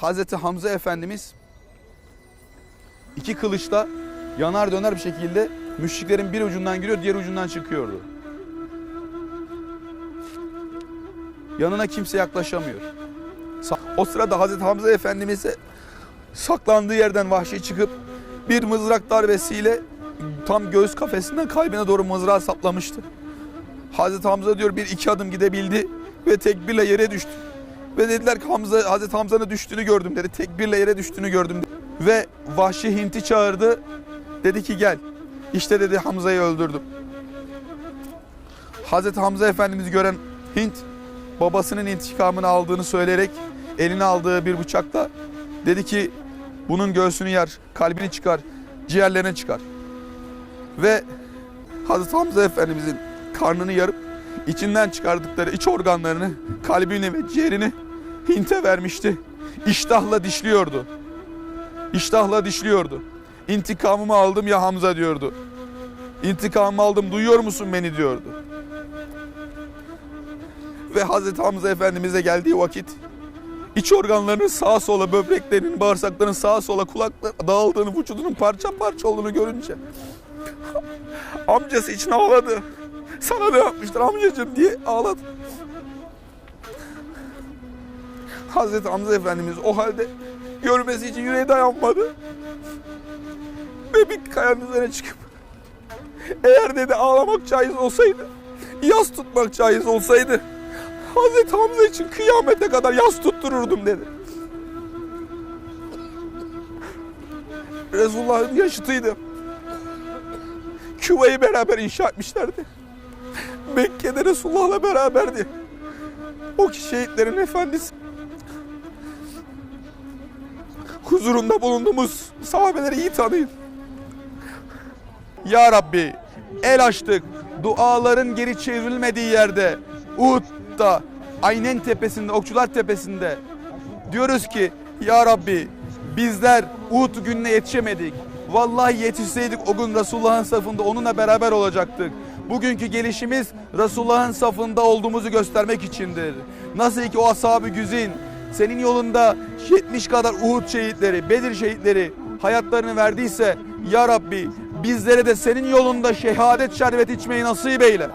Hazreti Hamza Efendimiz iki kılıçla yanar döner bir şekilde müşriklerin bir ucundan giriyor diğer ucundan çıkıyordu. Yanına kimse yaklaşamıyor. O sırada Hazreti Hamza Efendimiz'e saklandığı yerden vahşi çıkıp bir mızrak darbesiyle tam göğüs kafesinden kalbine doğru mızrağı saplamıştı. Hazreti Hamza diyor bir iki adım gidebildi ve tekbirle yere düştü. Ve dediler ki Hamza, Hazreti Hamza'nın düştüğünü gördüm dedi. Tekbirle yere düştüğünü gördüm dedi. Ve vahşi Hint'i çağırdı. Dedi ki gel. İşte dedi Hamza'yı öldürdüm. Hazreti Hamza Efendimiz'i gören Hint babasının intikamını aldığını söyleyerek eline aldığı bir bıçakla dedi ki bunun göğsünü yer, kalbini çıkar, ciğerlerini çıkar. Ve Hazreti Hamza Efendimizin karnını yarıp içinden çıkardıkları iç organlarını, kalbini ve ciğerini Hint'e vermişti. İştahla dişliyordu. İştahla dişliyordu. İntikamımı aldım ya Hamza diyordu. İntikamımı aldım duyuyor musun beni diyordu. Ve Hazreti Hamza Efendimiz'e geldiği vakit iç organlarının sağa sola, böbreklerinin, bağırsaklarının sağa sola, kulaklar dağıldığını, vücudunun parça parça olduğunu görünce amcası için ağladı. Sana ne yapmışlar amcacığım diye ağladı. Hazreti Hamza Efendimiz o halde görmesi için yüreği dayanmadı. Ve bir kayanın üzerine çıkıp eğer dedi ağlamak caiz olsaydı, yas tutmak caiz olsaydı Hazreti Hamza için kıyamete kadar yas tuttururdum dedi. Resulullah'ın yaşıtıydı. Küva'yı beraber inşa etmişlerdi. Mekke'de Resulullah'la beraberdi. O ki şehitlerin efendisi. Huzurunda bulunduğumuz sahabeleri iyi tanıyın. Ya Rabbi el açtık. Duaların geri çevrilmediği yerde Uhud'da Aynen tepesinde, Okçular tepesinde diyoruz ki Ya Rabbi bizler Uhud gününe yetişemedik. Vallahi yetişseydik o gün Resulullah'ın safında onunla beraber olacaktık. Bugünkü gelişimiz Resulullah'ın safında olduğumuzu göstermek içindir. Nasıl ki o ashab-ı güzin senin yolunda 70 kadar Uhud şehitleri, Bedir şehitleri hayatlarını verdiyse Ya Rabbi bizlere de senin yolunda şehadet şerbeti içmeyi nasip eyle.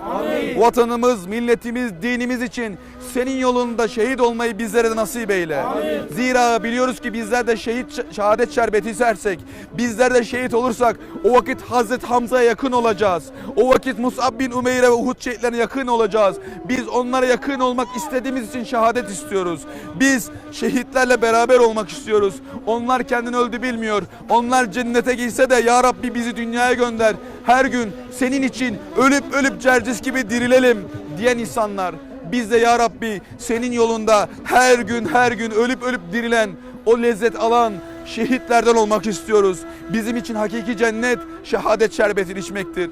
Vatanımız, milletimiz, dinimiz için senin yolunda şehit olmayı bizlere de nasip eyle. Zira biliyoruz ki bizler de şehit şehadet şerbeti içersek, bizler de şehit olursak o vakit Hazreti Hamza'ya yakın olacağız. O vakit Musab bin Umeyr'e ve Uhud şehitlerine yakın olacağız. Biz onlara yakın olmak istediğimiz için şehadet istiyoruz. Biz şehitlerle beraber olmak istiyoruz. Onlar kendini öldü bilmiyor. Onlar cennete girse de ya Rabbi bizi dünyaya gönder. Her gün senin için ölüp ölüp cercis gibi dirilelim diyen insanlar. Biz de ya Rabbi senin yolunda her gün her gün ölüp ölüp dirilen o lezzet alan şehitlerden olmak istiyoruz. Bizim için hakiki cennet şehadet şerbetini içmektir.